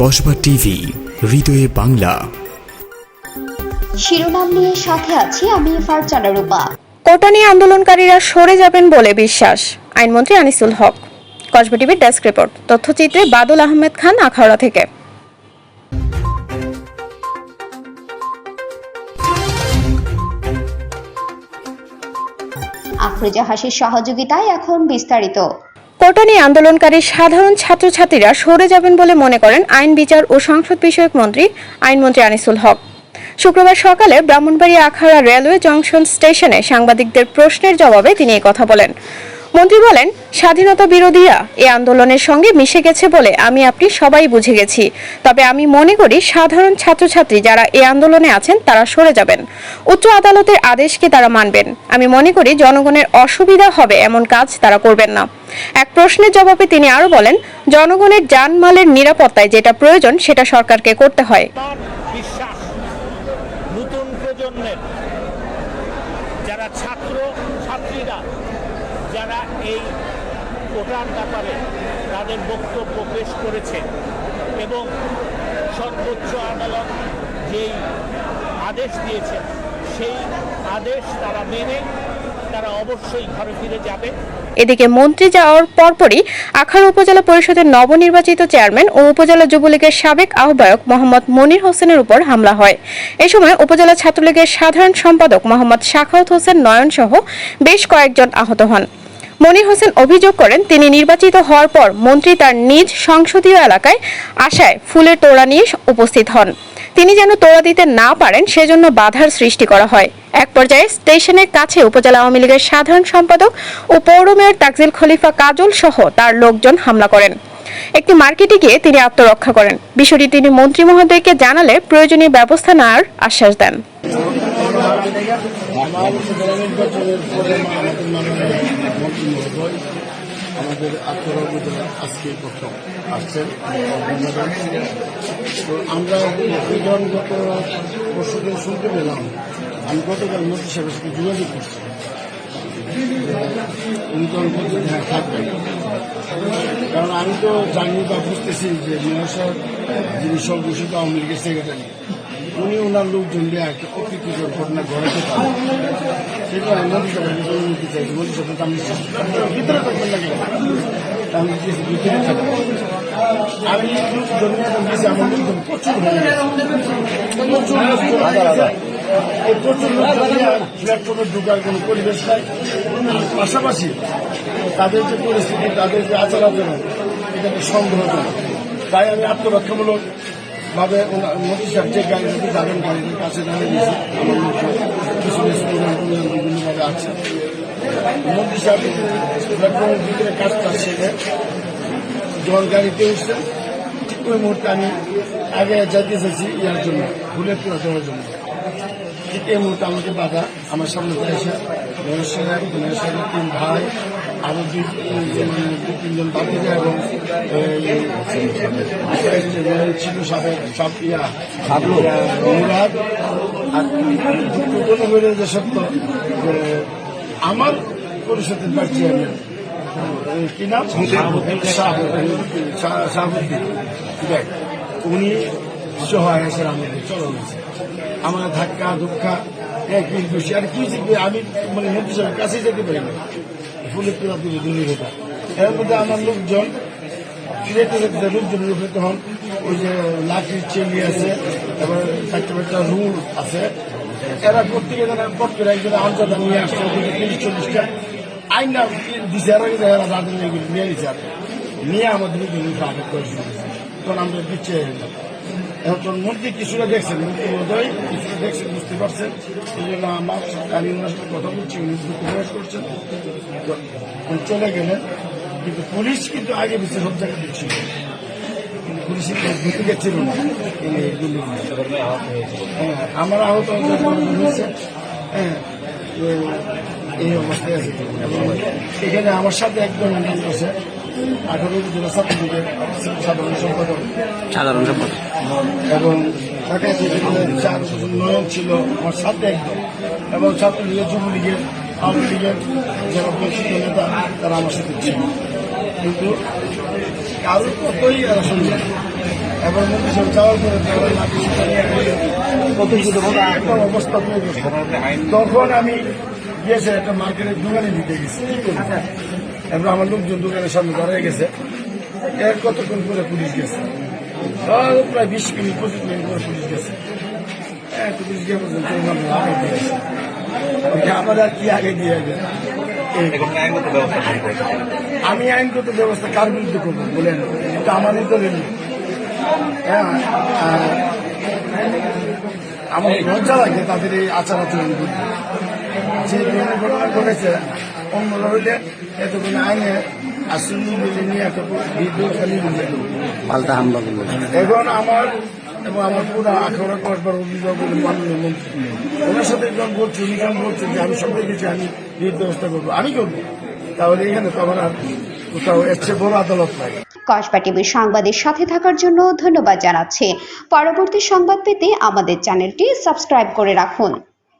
Kasba TV হৃদয়ে বাংলা। শিরোনাম নিয়ে সাথে আছি আমি ফারজানা রূপা। কোটানি আন্দোলনকারীরা সরে যাবেন বলে বিশ্বাস আইনমন্ত্রী আনিসুল হক। কসবা টিভির ডেস্ক রিপোর্ট তথ্যচিত্রে বাদল আহমেদ খান আখাউড়া থেকে। আফরোজা হাসির সহযোগিতায় এখন বিস্তারিত। কোটানি আন্দোলনকারী সাধারণ ছাত্রছাত্রীরা সরে যাবেন বলে মনে করেন আইন, বিচার ও সংসদ বিষয়ক মন্ত্রী আইনমন্ত্রী আনিসুল হক। শুক্রবার সকালে ব্রাহ্মণবাড়িয়া আখাড়া রেলওয়ে জংশন স্টেশনে সাংবাদিকদের প্রশ্নের জবাবে তিনি কথা বলেন। মন্ত্রী বলেন, স্বাধীনতা বিরোধীরা এ আন্দোলনের সঙ্গে মিশে গেছে বলে আমি আপনি সবাই বুঝে গেছি। তবে আমি মনে করি, সাধারণ ছাত্রছাত্রী যারা এ আন্দোলনে আছেন, তারা সরে যাবেন। উচ্চ আদালতের আদেশকে তারা মানবেন। আমি মনে করি, জনগণের অসুবিধা হবে এমন কাজ তারা করবেন না। এক প্রশ্নের জবাবে তিনি আরও বলেন, জনগণের জানমালের নিরাপত্তায় যেটা প্রয়োজন, সেটা সরকারকে করতে হয়। নতুন প্রজন্মের, যারা ছাত্র, ছাত্রীরা যারা এই কোটার ব্যাপারে তাদের বক্তব্য পেশ করেছে এবং সর্বোচ্চ আদালত যেই আদেশ দিয়েছেন, সেই আদেশ তারা মেনে, তারা অবশ্যই ঘরে ফিরে যাবে। এদিকে মন্ত্রী যাওয়ার পরপরই আখাড়া উপজেলা পরিষদের নবনির্বাচিত চেয়ারম্যান ও উপজেলা যুবলীগের সাবেক আহ্বায়ক মোহাম্মদ মনির হোসেনের উপর হামলা হয়। এ সময় উপজেলা ছাত্রলীগের সাধারণ সম্পাদক মোহাম্মদ শাখাউত হোসেন নয়ন সহ বেশ কয়েকজন আহত হন। মনির হোসেন অভিযোগ করেন, তিনি নির্বাচিত হওয়ার পর মন্ত্রী তার নিজ সংসদীয় এলাকায় আশায় ফুলের তোড়া নিয়ে উপস্থিত হন। তিনি যেন তোড়া দিতে না পারেন, সেজন্য বাধার সৃষ্টি করা হয়। এক পর্যায়ে স্টেশনের কাছে উপজেলা আওয়ামী লীগের সাধারণ সম্পাদক ও পৌর মেয়র তাকজিল খলিফা কাজল সহ তার লোকজন হামলা করেন। একটি মার্কেটে গিয়ে তিনি আত্মরক্ষা করেন। বিষয়টি তিনি মন্ত্রী মহোদয়কে জানালে প্রয়োজনীয় ব্যবস্থা নেওয়ার আশ্বাস দেন আমার উপজেলা নির্বাচনের পরে আমাদের মাননীয় মন্ত্রী মহোদয় আমাদের আত্মরা উপজেলা আজকে প্রথম আসছেন তো আমরা যখন গত পরশু দিন শুনতে পেলাম আমি গতকাল মন্ত্রী সাহেবের সাথে যোগাযোগ করছি। উনি বলছেন হ্যাঁ থাকবেন। কারণ আমি তো জানি বা বুঝতেছি যে মেয়র যিনি সর্বশিত আওয়ামী লীগের সেক্রেটারি, উনি ওনার লোকজন দিয়ে একটা অপ্রীতিকর ঘটনা ঘটাতে পারেন। সেটা মন্ত্রী সাহেবের ভিতরে নিতে চাইছি সাহেব তো আমি ভিতরে থাকবেন না কেন আমি আমি এখন আমার লোকজন প্রচুর প্রচুর হয়ে গেছে। এই প্রচুর লোকজন নিয়ে ঢুকার কোনো পরিবেশ নাই। পাশাপাশি তাদের যে পরিস্থিতি, তাদের যে আচার আচরণ এটা একটা সন্দেহজনক তাই আমি আত্মরক্ষামূলক ভাবে মন্ত্রী সাহেব যে গাড়ি যদি যাবেন গাড়ির কাছে বিভিন্নভাবে আছে। মন্ত্রী সাহেব প্ল্যাটফর্মের ভিতরে কাজটা সেরে যখন গাড়িতে উঠছেন ঠিক ওই মুহূর্তে আমি আগে যাইতে চাইছি ইয়ার জন্য ভুলে পুরো দেওয়ার জন্য। ঠিক এই মুহূর্তে আমাকে বাধা, আমার সামনে সাহেব মেয়র সাহেবের তিন ভাই, আরও দুই তিনজন বাকিরা এবং ছিল সব ইয়া আর যে সত্য আমার পরিষদের ভাইস চেয়ারম্যান কি নাম শাহাবুদ্দিন শাহ- শাহাবুদ্দিন দেখ উনি সহায় আছেন আমাদের চলো গেছে আমার ধাক্কা ধুক্কা এক বেশি আর কি আমি মানে মন্ত্রী সাহেবের কাছে যেতে পারি না ফুলের তোলা তুলে এর মধ্যে আমার লোকজন লোকজনের উপরে তখন ওই যে লাঠির চেলি আছে চারটে একটা রুল আছে এরা প্রত্যেকে পট করে একজন আঞ্জাদা নিয়ে আসছে তিরিশ চল্লিশটা আইনা দিছে এগুলো নিয়ে আর নিয়ে আমাদের করেছে। তখন আমরা এখন মন্ত্রী কিছুটা দেখছেন মন্ত্রী মহোদয় কিছুটা দেখছেন বুঝতে পারছেন এই জন্য আমার আমি ওনার সাথে কথা বলছি উনি দুঃখ প্রকাশ করছেন চলে গেলেন কিন্তু পুলিশ কিন্তু আগে বেশি সব জায়গায় ছিল কিন্তু পুলিশের ঢুকে গেছিল না আমার আহত হয়েছে হ্যাঁ এই অবস্থায় আছে। এবং এখানে আমার সাথে একজন আছে আঠারো জেলা ছাত্রলীগের সাধারণ সম্পাদক। সাধারণ সম্পাদক। এবং চার নয়ন ছিল আমার সাথে একদম এবং ছাত্রলীগের যুবলীগের আওয়ামী লীগের যারা প্রসিদ্ধ নেতা তারা আমার সাথে ছিল। কিন্তু কারোর কতই এরা শুনবে না। এবার মন্ত্রী যাওয়ার পরে অবস্থা তখন আমি গিয়েছে একটা মার্কেটের দোকানে দিতে গেছি? এবার আমার লোকজন দোকানের সামনে দাঁড়িয়ে গেছে। এর কতক্ষণ পরে পুলিশ গেছে? প্রায় বিশ মিনিট পঁচিশ মিনিট পরে পুলিশ গেছে। হ্যাঁ পুলিশ গিয়ে পর্যন্ত আমার আর কি আগে দিয়ে আমি আইনগত ব্যবস্থা কার বিরুদ্ধে করব বলেন? এটা আমাদের তো। হ্যাঁ আমার লজ্জা লাগে তাদের এই আচার আচরণ যে ধরনের ঘটনা ঘটেছে অন্যরা হইলে এতক্ষণ আইনে আসুন মিলে নিয়ে এত বিদ্যুৎ খালি মিলে পাল্টা হামলা করল। এখন আমার এবং আমার পুরো আঠারো কয়েকবার অভিযোগ বলে মাননীয় মন্ত্রী ওনার সাথে যখন বলছি উনি যখন যে আমি সবাই কিছু আমি ব্যবস্থা করব আমি করব। তাহলে এখানে তো আমার আর কোথাও এর চেয়ে বড় আদালত নাই। কসবা টিভির সংবাদের সাথে থাকার জন্য ধন্যবাদ জানাচ্ছি। পরবর্তী সংবাদ পেতে আমাদের চ্যানেলটি সাবস্ক্রাইব করে রাখুন।